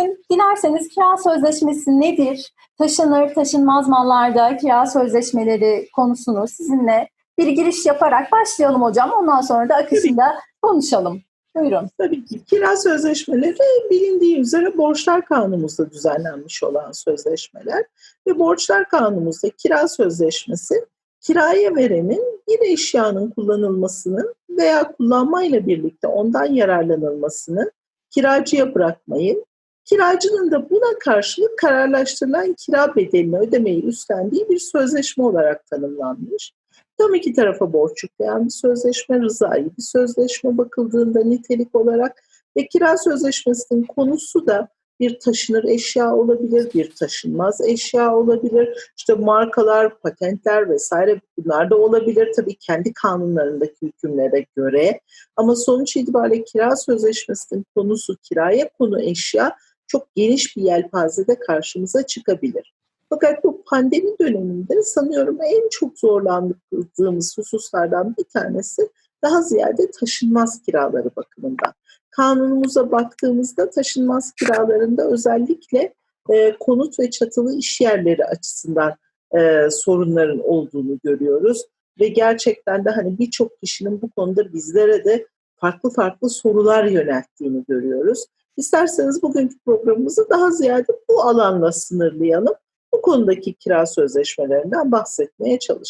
bugün dilerseniz kira sözleşmesi nedir? Taşınır, taşınmaz mallarda kira sözleşmeleri konusunu sizinle bir giriş yaparak başlayalım hocam. Ondan sonra da akışında konuşalım. Buyurun. Tabii ki kira sözleşmeleri bilindiği üzere borçlar kanunumuzda düzenlenmiş olan sözleşmeler ve borçlar kanunumuzda kira sözleşmesi kiraya verenin bir eşyanın kullanılmasını veya kullanmayla birlikte ondan yararlanılmasını kiracıya bırakmayı, kiracının da buna karşılık kararlaştırılan kira bedelini ödemeyi üstlendiği bir sözleşme olarak tanımlanmış. Tam iki tarafa borç yükleyen bir sözleşme, rızayı bir sözleşme bakıldığında nitelik olarak ve kira sözleşmesinin konusu da bir taşınır eşya olabilir, bir taşınmaz eşya olabilir. İşte markalar, patentler vesaire bunlar da olabilir tabii kendi kanunlarındaki hükümlere göre. Ama sonuç itibariyle kira sözleşmesinin konusu kiraya konu eşya çok geniş bir yelpazede karşımıza çıkabilir. Fakat bu pandemi döneminde sanıyorum en çok zorlandığımız hususlardan bir tanesi daha ziyade taşınmaz kiraları bakımından. Kanunumuza baktığımızda taşınmaz kiralarında özellikle e, konut ve çatılı iş yerleri açısından e, sorunların olduğunu görüyoruz. Ve gerçekten de hani birçok kişinin bu konuda bizlere de farklı farklı sorular yönelttiğini görüyoruz. İsterseniz bugünkü programımızı daha ziyade bu alanla sınırlayalım bu konudaki kira sözleşmelerinden bahsetmeye çalışalım.